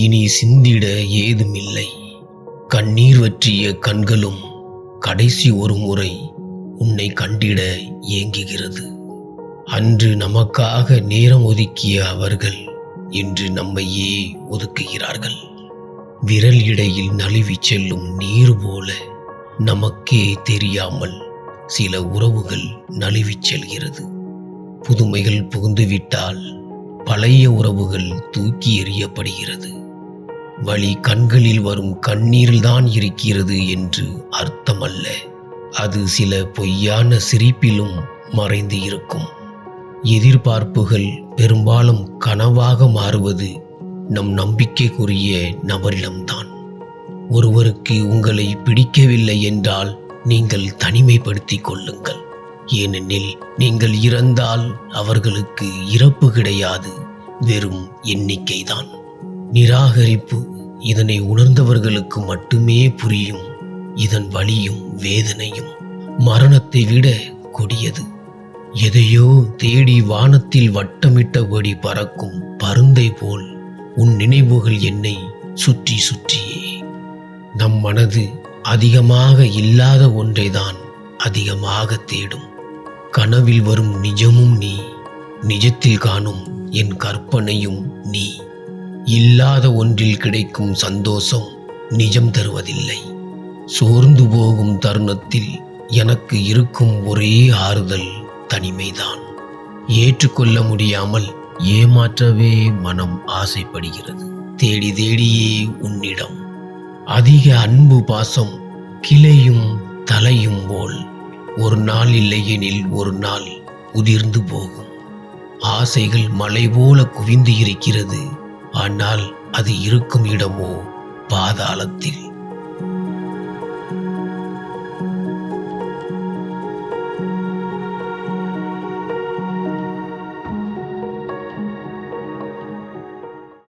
இனி சிந்திட ஏதுமில்லை. கண்ணீர் வற்றிய கண்களும் கடைசி ஒரு முறை உன்னை கண்டிட ஏங்குகிறது. அன்று நமக்காக நேரம் ஒதுக்கிய அவர்கள் இன்று நம்மையே ஒதுக்குகிறார்கள். விரல் இடையில் நழுவி செல்லும் நீர் போல நமக்கே தெரியாமல் சில உறவுகள் நழுவி செல்கிறது. புதுமைகள் புகுந்துவிட்டால் பழைய உறவுகள் தூக்கி எறியப்படுகிறது. வழி கண்களில் வரும் கண்ணீரில்தான் இருக்கிறது என்று அர்த்தமல்ல. அது சில பொய்யான சிரிப்பிலும் மறைந்து இருக்கும். எதிர்பார்ப்புகள் பெரும்பாலும் கனவாக மாறுவது நம் நம்பிக்கைக்குரிய நபரிடம்தான். ஒருவருக்கு உங்களை பிடிக்கவில்லை என்றால் நீங்கள் தனிமைப்படுத்திக் கொள்ளுங்கள். ஏனெனில் நீங்கள் இறந்தால் அவர்களுக்கு இறப்பு கிடையாது வெறும் எண்ணிக்கைதான். நிராகரிப்பு இதனை உணர்ந்தவர்களுக்கு மட்டுமே புரியும். இதன் வலியும் வேதனையும் மரணத்தை விட கொடியது. எதையோ தேடி வானத்தில் வட்டமிட்டபடி பறக்கும் பருந்தை போல் உன் நினைவுகள் என்னை சுற்றி சுற்றியே. நம் மனது அதிகமாக இல்லாத ஒன்றைதான் அதிகமாக தேடும். கனவில் வரும் நிஜமும் நீ நிஜத்தில் காணும் என் கற்பனையும் நீ. இல்லாத ஒன்றில் கிடைக்கும் சந்தோஷம் நிஜம் தருவதில்லை. சோர்ந்து போகும் தருணத்தில் எனக்கு இருக்கும் ஒரே ஆறுதல் தனிமைதான். ஏற்றுக்கொள்ள முடியாமல் ஏமாற்றவே மனம் ஆசைப்படுகிறது. தேடி தேடியே உன்னிடம் அதிக அன்பு பாசம் கிளையும் தலையும் போல் ஒரு நாள் இல்லையெனில் ஒரு நாள் உதிர்ந்து போகும். ஆசைகள் மலை போல குவிந்து இருக்கிறது. ஆனால் அது இருக்கும் இடமோ பாதாளத்தில்.